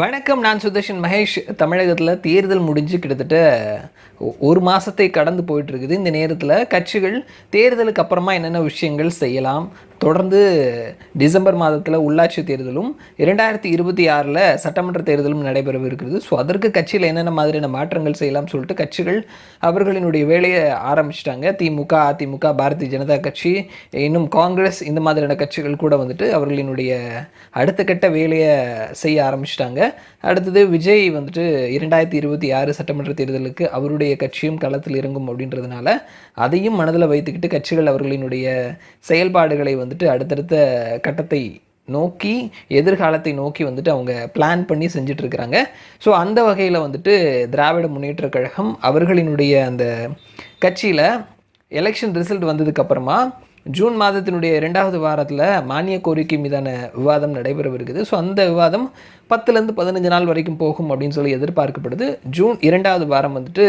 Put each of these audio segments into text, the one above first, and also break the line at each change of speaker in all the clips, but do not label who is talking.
வணக்கம் நான் சுதர்ஷன் மகேஷ். தமிழகத்தில் தேர்தல் முடிஞ்சு கிட்டத்தட்ட ஒரு மாதத்தை கடந்து போயிட்டு இருக்குது. இந்த நேரத்தில் கட்சிகள் தேர்தலுக்கு அப்புறமா என்னென்ன விஷயங்கள் செய்யலாம் தொடர்ந்து டிசம்பர் மாதத்தில் உள்ளாட்சி தேர்தலும் இரண்டாயிரத்தி இருபத்தி ஆறில் சட்டமன்ற தேர்தலும் நடைபெறவிருக்கிறது ஸோ அதற்கு கட்சியில் என்னென்ன மாதிரியான மாற்றங்கள் செய்யலாம் சொல்லிட்டு கட்சிகள் அவர்களினுடைய வேலையை ஆரம்பிச்சிட்டாங்க. திமுக அதிமுக பாரதிய ஜனதா கட்சி இன்னும் காங்கிரஸ் இந்த மாதிரியான கட்சிகள் கூட வந்துட்டு அவர்களினுடைய அடுத்த கட்ட வேலையை செய்ய ஆரம்பிச்சிட்டாங்க. அடுத்தது விஜய் வந்துட்டு இரண்டாயிரத்தி இருபத்தி ஆறு சட்டமன்ற தேர்தலுக்கு அவருடைய கட்சியும் களத்தில் இறங்கும் அப்படின்றதுனால அதையும் மனதில் வைத்துக்கிட்டு கட்சிகள் அவர்களினுடைய செயல்பாடுகளை வந்துட்டு அடுத்தடுத்த கட்டத்தை நோக்கி எதிர்காலத்தை நோக்கி வந்துட்டு அவங்க பிளான் பண்ணி செஞ்சுட்டு இருக்கிறாங்க ஸோ அந்த வகையில் வந்துட்டு திராவிட முன்னேற்றக் கழகம் அவர்களினுடைய அந்த கட்சியில் எலெக்ஷன் ரிசல்ட் வந்ததுக்கு அப்புறமா ஜூன் மாதத்தினுடைய ரெண்டாவது வாரத்தில் மானிய கோரிக்கை மீதான விவாதம் நடைபெறவிருக்குது. ஸோ அந்த விவாதம் பத்துலேருந்து பதினஞ்சு நாள் வரைக்கும் போகும் அப்படின்னு சொல்லி எதிர்பார்க்கப்படுது. ஜூன் இரண்டாவது வாரம் வந்துட்டு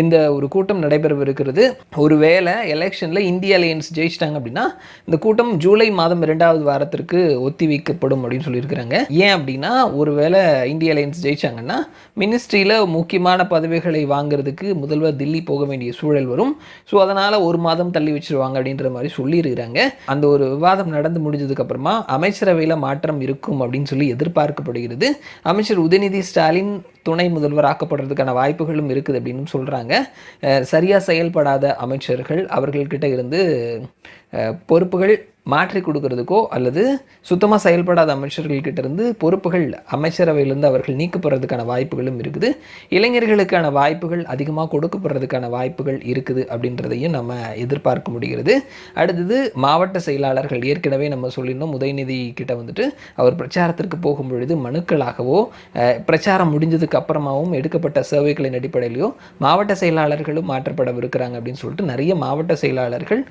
இந்த ஒரு கூட்டம் நடைபெறவிருக்கிறது. ஒருவேளை எலெக்ஷனில் இந்திய அலையன்ஸ் ஜெயிச்சிட்டாங்க அப்படின்னா இந்த கூட்டம் ஜூலை மாதம் இரண்டாவது வாரத்திற்கு ஒத்தி வைக்கப்படும் அப்படின்னு சொல்லியிருக்கிறாங்க. ஏன் அப்படின்னா ஒருவேளை இந்திய அலையன்ஸ் ஜெயிச்சாங்கன்னா மினிஸ்ட்ரியில் முக்கியமான பதவிகளை வாங்குறதுக்கு முதல்வர் தில்லி போக வேண்டிய சூழல் வரும். ஸோ அதனால் ஒரு மாதம் தள்ளி வச்சிருவாங்க அப்படின்ற மாதிரி சொல்லியிருக்கிறாங்க. அந்த ஒரு விவாதம் நடந்து முடிஞ்சதுக்கு அப்புறமா அமைச்சரவையில் மாற்றம் இருக்கும் அப்படின்னு சொல்லி எதிர்பார்க்கப்படுகிறது. அமைச்சர் உதயநிதி ஸ்டாலின் துணை முதல்வர் ஆக்கப்படுறதுக்கான வாய்ப்புகளும் இருக்குது அப்படின்னு சொல்கிறாங்க சரியாக செயல்படாத அமைச்சர்கள் அவர்கள்கிட்ட இருந்து பொறுப்புகள் மாற்றி கொடுக்கறதுக்கோ அல்லது சுத்தமாக செயல்படாத அமைச்சர்கள்கிட்ட இருந்து பொறுப்புகள் அமைச்சரவையிலிருந்து அவர்கள் நீக்கப்படுறதுக்கான வாய்ப்புகளும் இருக்குது. இளைஞர்களுக்கான வாய்ப்புகள் அதிகமாக கொடுக்கப்படுறதுக்கான வாய்ப்புகள் இருக்குது அப்படின்றதையும் நம்ம எதிர்பார்க்க முடிகிறது. அடுத்தது மாவட்ட செயலாளர்கள் ஏற்கனவே நம்ம சொல்லியிருந்தோம் உதயநிதி கிட்ட வந்துட்டு அவர் பிரச்சாரத்திற்கு போகும் பொழுது மனுக்களாகவோ பிரச்சாரம் முடிஞ்சதுக்கு அப்புறமாவும் எடுக்கப்பட்ட சர்வேக்களின் அடிப்படையிலையும் மாவட்ட செயலாளர்களும் மாற்றப்படவிருக்கிறாங்க அப்படின்னு சொல்லிட்டு நிறைய மாவட்ட செயலாளர்கள்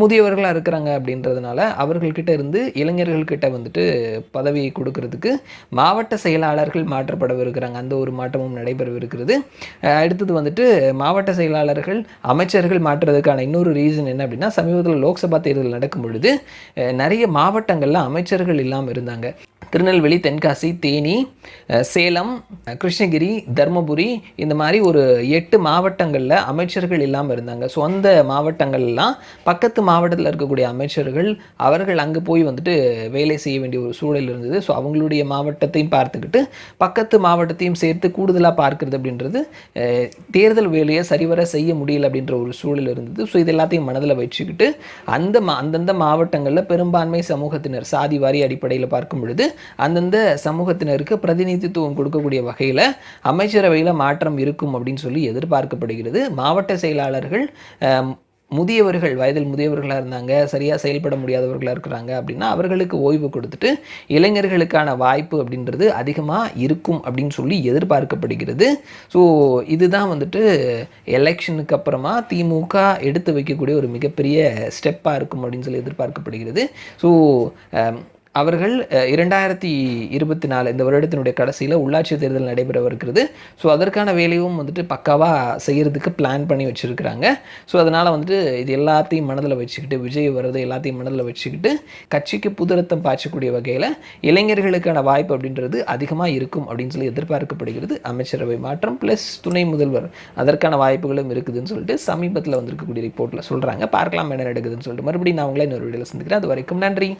முதியவர்களாக இருக்கிறாங்க அப்படின்றதுனால அவர்கள்கிட்ட இருந்து இளைஞர்கள்கிட்ட வந்துட்டு பதவியை கொடுக்கறதுக்கு மாவட்ட செயலாளர்கள் மாற்றப்படவிருக்கிறாங்க. அந்த ஒரு மாற்றமும் நடைபெறவிருக்கிறது. அடுத்தது வந்துட்டு மாவட்ட செயலாளர்கள் அமைச்சர்கள் மாற்றுறதுக்கான இன்னொரு ரீசன் என்ன அப்படின்னா சமீபத்தில் லோக்சபா தேர்தல் நடக்கும் பொழுது நிறைய மாவட்டங்களில் அமைச்சர்கள் இல்லாமல் இருந்தாங்க. திருநெல்வேலி தென்காசி தேனி சேலம் கிருஷ்ணகிரி தருமபுரி இந்த மாதிரி ஒரு எட்டு மாவட்டங்களில் அமைச்சர்கள் இல்லாமல் இருந்தாங்க. ஸோ அந்த மாவட்டங்கள்லாம் பக்கத்து மாவட்டத்தில் இருக்கக்கூடிய அமைச்சர்கள் அவர்கள் அங்கே போய் வந்துட்டு வேலை செய்ய வேண்டிய ஒரு சூழல் இருந்தது. ஸோ அவங்களுடைய மாவட்டத்தையும் பார்த்துக்கிட்டு பக்கத்து மாவட்டத்தையும் சேர்த்து கூடுதலாக பார்க்குறது அப்படின்றது தேர்தல் வேலையை சரிவர செய்ய முடியல அப்படின்ற ஒரு சூழல் இருந்தது. ஸோ இது எல்லாத்தையும் மனதில் வச்சுக்கிட்டு அந்த மா அந்தந்த மாவட்டங்களில் பெரும்பான்மை சமூகத்தினர் சாதி வாரி அடிப்படையில் பார்க்கும் பொழுது அந்தந்த சமூகத்தினருக்கு பிரதிநிதித்துவம் கொடுக்கக்கூடிய வகையில் அமைச்சரவையில் மாற்றம் இருக்கும் அப்படின்னு சொல்லி எதிர்பார்க்கப்படுகிறது. மாவட்ட செயலாளர்கள் முதியவர்கள் வயதில் முதியவர்களாக இருந்தாங்க சரியாக செயல்பட முடியாதவர்களாக இருக்கிறாங்க அப்படின்னா அவர்களுக்கு ஓய்வு கொடுத்துட்டு இளைஞர்களுக்கான வாய்ப்பு அப்படின்றது அதிகமாக இருக்கும் அப்படின்னு சொல்லி எதிர்பார்க்கப்படுகிறது. ஸோ இதுதான் வந்துட்டு எலெக்ஷனுக்கு அப்புறமா திமுக எடுத்து வைக்கக்கூடிய ஒரு மிகப்பெரிய ஸ்டெப்பாக இருக்கும் அப்படின்னு சொல்லி எதிர்பார்க்கப்படுகிறது. ஸோ அவர்கள் இரண்டாயிரத்தி இருபத்தி நாலு இந்த வருடத்தினுடைய கடைசியில் உள்ளாட்சி தேர்தல் நடைபெறவிருக்கிறது. ஸோ அதற்கான வேலையும் வந்துட்டு பக்காவாக செய்கிறதுக்கு பிளான் பண்ணி வச்சுருக்கிறாங்க. ஸோ அதனால் வந்துட்டு இது எல்லாத்தையும் மனதில் வச்சுக்கிட்டு விஜய் வர்றது எல்லாத்தையும் மனதில் வச்சுக்கிட்டு கட்சிக்கு புதுரத்தம் பாய்ச்சக்கூடிய வகையில் இளைஞர்களுக்கான வாய்ப்பு அப்படின்றது அதிகமாக இருக்கும் அப்படின்னு சொல்லி எதிர்பார்க்கப்படுகிறது. அமைச்சரவை மாற்றம் ப்ளஸ் துணை முதல்வர் அதற்கான வாய்ப்புகளும் இருக்குதுன்னு சொல்லிட்டு சமீபத்தில் வந்திருக்கக்கூடிய ரிப்போர்ட்டில் சொல்கிறாங்க பார்க்கலாம் என்ன நடக்குதுன்னு சொல்லிட்டு. மறுபடியும் நான் உங்களை இன்னொரு வீடியோவில் சந்திக்கிறேன். அது வரைக்கும் நன்றி.